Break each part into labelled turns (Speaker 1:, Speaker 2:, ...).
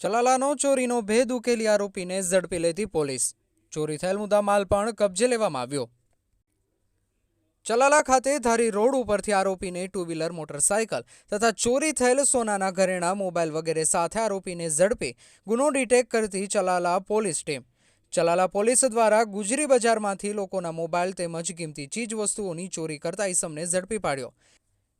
Speaker 1: ચલાલાનો ચોરીનો ભેદ ઉકેલી આરોપીને ઝડપી લેતી પોલીસ. ચોરી થયેલ મુદ્દામાલ પણ કબજે લેવામાં આવ્યો. ચલાલા ખાતે ધારી રોડ ઉપરથી આરોપીને ટુ વ્હીલર મોટરસાયકલ તથા ચોરી થયેલ સોનાના ઘરેણા, મોબાઈલ વગેરે સાથે આરોપીને ઝડપી ગુનો ડિટેક્ટ કરતી Chalala police team. Chalala police દ્વારા ગુજરી બજારમાંથી લોકોના મોબાઈલ તેમજ કિંમતી ચીજવસ્તુઓની ચોરી કરતા ઈસમને ઝડપી પાડ્યો.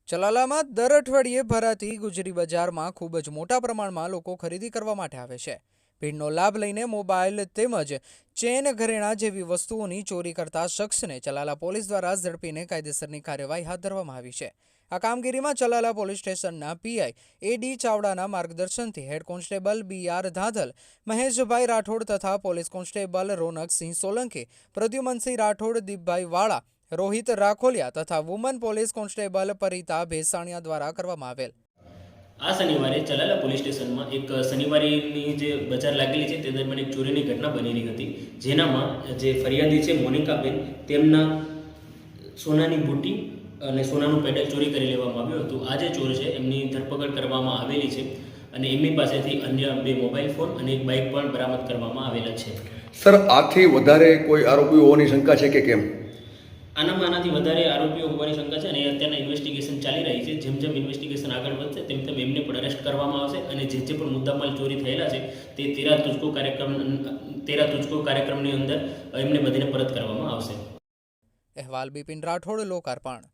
Speaker 1: ચલાલામાં દર અઠવાડિયે ભરાતી ગુજરી બજારમાં ખૂબ જ મોટા પ્રમાણમાં લોકો ખરીદી કરવા માટે આવે છે. ભીડનો લાભ લઈને મોબાઈલ તેમજ ચેન ઘરેણા જેવી વસ્તુઓની ચોરી કરતા શખ્સને ચલાલા પોલીસ દ્વારા ઝડપીને કાયદેસરની કાર્યવાહી હાથ ધરવામાં આવી છે. આ કામગીરીમાં ચલાલા પોલીસ સ્ટેશનના પીઆઈ એ ડી ચાવડાના માર્ગદર્શનથી head constable B R Dhadhal, Maheshbhai Rathod તથા પોલીસ કોન્સ્ટેબલ રોનકસિંહ સોલંકી, પ્રદ્યુમનસિંહ રાઠોડ, દીપભાઈ વાળા રોહિત રાખોલિયા તથા woman police constable Parita Bhesaniya દ્વારા કરવામાં આવેલ.
Speaker 2: આ શનિવારે ચલાલા પોલીસ સ્ટેશનમાં એક શનિવારેની જે બજાર લાગેલી છે તે દરમિયાન એક ચોરીની ઘટના બનેલી હતી. જેનામાં જે ફરિયાદી છે મોનિકાબેન તેમના સોનાની બુટી અને સોનાનું પેડલ ચોરી કરી લેવામાં આવ્યું હતું. આ જે ચોર છે એમની ધરપકડ કરવામાં આવેલી છે અને એમની પાસેથી અન્ય બે મોબાઈલ ફોન અને એક બાઇક પણ બરામદ કરવામાં આવેલા છે.
Speaker 3: સર આથી વધારે કોઈ આરોપીઓ હોવાની શંકા છે કે કેમ?
Speaker 2: આનામાં આનાથી વધારે આરોપીઓ હોવાની શંકા છે અને અત્યારના ઇન્વેસ્ટિગેશન ચાલી રહી છે. જેમ જેમ ઇન્વેસ્ટિગેશન આગળ વધશે, તેમ તેમ એમને પણ અરેસ્ટ કરવામાં આવશે અને જે જે પણ મુદ્દામાલ ચોરી થયેલા છે, તે તેરા તુજકો કાર્યક્રમ, તેરા તુજકો કાર્યક્રમની અંદર એમને બધીને પરત કરવામાં આવશે.
Speaker 1: અહેવાલ બિપિન રાઠોડ, લોકાર્પણ.